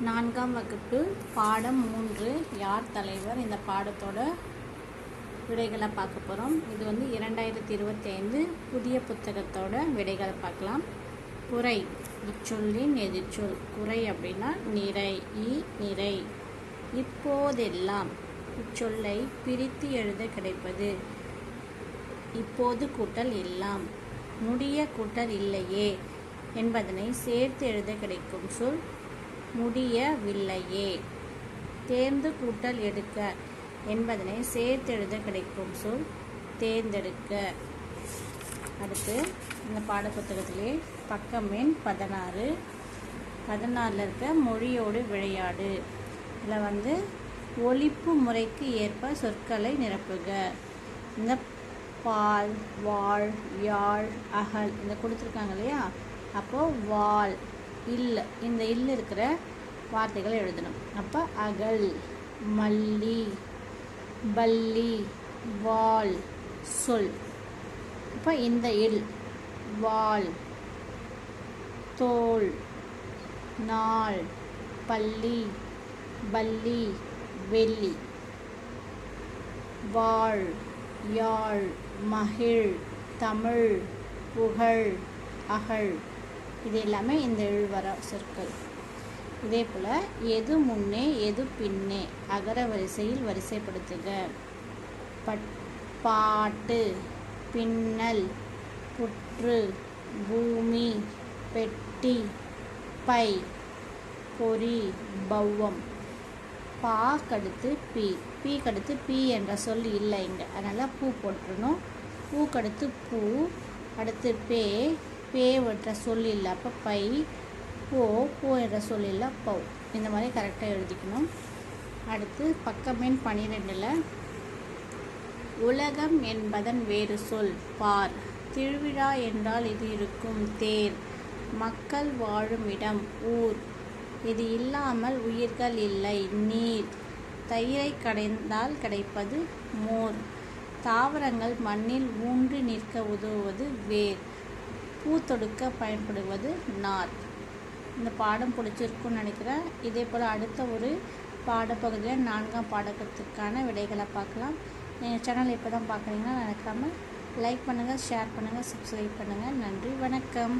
நான்காம் வகுப்பு பாடம் மூன்று. யார் தலைவர்? இந்த பாடத்தோட விடைகளை பார்க்க போகிறோம் இது வந்து இரண்டாயிரத்தி இருபத்தி ஐந்து புதிய புத்தகத்தோட விடைகளை பார்க்கலாம். குறை இச்சொல்லின் எதிர்ச்சொல். குறை அப்படின்னா நிறை இ நிறை. இப்போதெல்லாம் இச்சொல்லை பிரித்து எழுத கிடைப்பது. இப்போது கூட்டல் எல்லாம். முடிய கூட்டல் இல்லையே என்பதனை சேர்த்து எழுத கிடைக்கும் சொல் முடியவில்லையே. தேர்ந்து கூட்டல் எடுக்க என்பதனை சேர்த்தெழுத கிடைக்கும் சொல் தேர்ந்தெடுக்க. அடுத்து இந்த பாடப்புத்தகத்திலே பக்கம் எண் பதினாறு. பதினாறில் இருக்க மொழியோடு விளையாடு. இதில் வந்து ஒழிப்பு முறைக்கு ஏற்ப சொற்களை நிரப்புக. இந்த பால் வாழ் யாழ் அகல் இந்த கொடுத்துருக்காங்க இல்லையா? அப்போது வால் இல் இந்த இல் இருக்கிற வார்த்தைகளை எழுதணும். அப்போ அகல் மல்லி பல்லி வால் சொல். இப்போ இந்த இல் வால் தோல் நாள் பள்ளி பல்லி வெள்ளி. வாழ் யாழ் மகிழ் தமிழ் புகழ் அகழ். இது எல்லாமே இந்த எழுவர சொற்கள். இதே போல் எது முன்னே எது பின்னே அகர வரிசையில் வரிசைப்படுத்துக. பட் பாட்டு பின்னல் புற்று பூமி பெட்டி பை பொறி பௌவம். பா கடுத்து பி. பி கடுத்து பி என்ற சொல் இல்லை இங்கே. அதனால் பூ போட்டுருணும் பூ கடுத்து பூ அடுத்து பே பே என்ற சொல் இல்லை அப்போ பை போ போ என்ற சொல் இல்லை பௌ. இந்த மாதிரி கரெக்டாக எழுதிக்கணும். அடுத்து பக்கமெண் பன்னிரெண்டில் உலகம் என்பதன் வேறு சொல் பார். திருவிழா என்றால் இது இருக்கும் தேர். மக்கள் வாழும் இடம் ஊர். இது இல்லாமல் உயிர்கள் இல்லை நீர். தயிரை கடைந்தால் கிடைப்பது மோர். தாவரங்கள் மண்ணில் ஊன்றி நிற்க உதவுவது வேர். பூ தொடுக்க பயன்படுவது நார். இந்த பாடம் பிடிச்சிருக்குன்னு நினைக்கிறேன். இதே போல் அடுத்த ஒரு பாடப்பகுதியில் நான்காம் பாடத்திற்கான விடைகளை பார்க்கலாம். எங்கள் சேனல் இப்போ தான் பார்க்குறீங்கன்னா நினைக்காமல் லைக் பண்ணுங்கள் ஷேர் பண்ணுங்கள் சப்ஸ்கிரைப் பண்ணுங்கள் நன்றி வணக்கம்.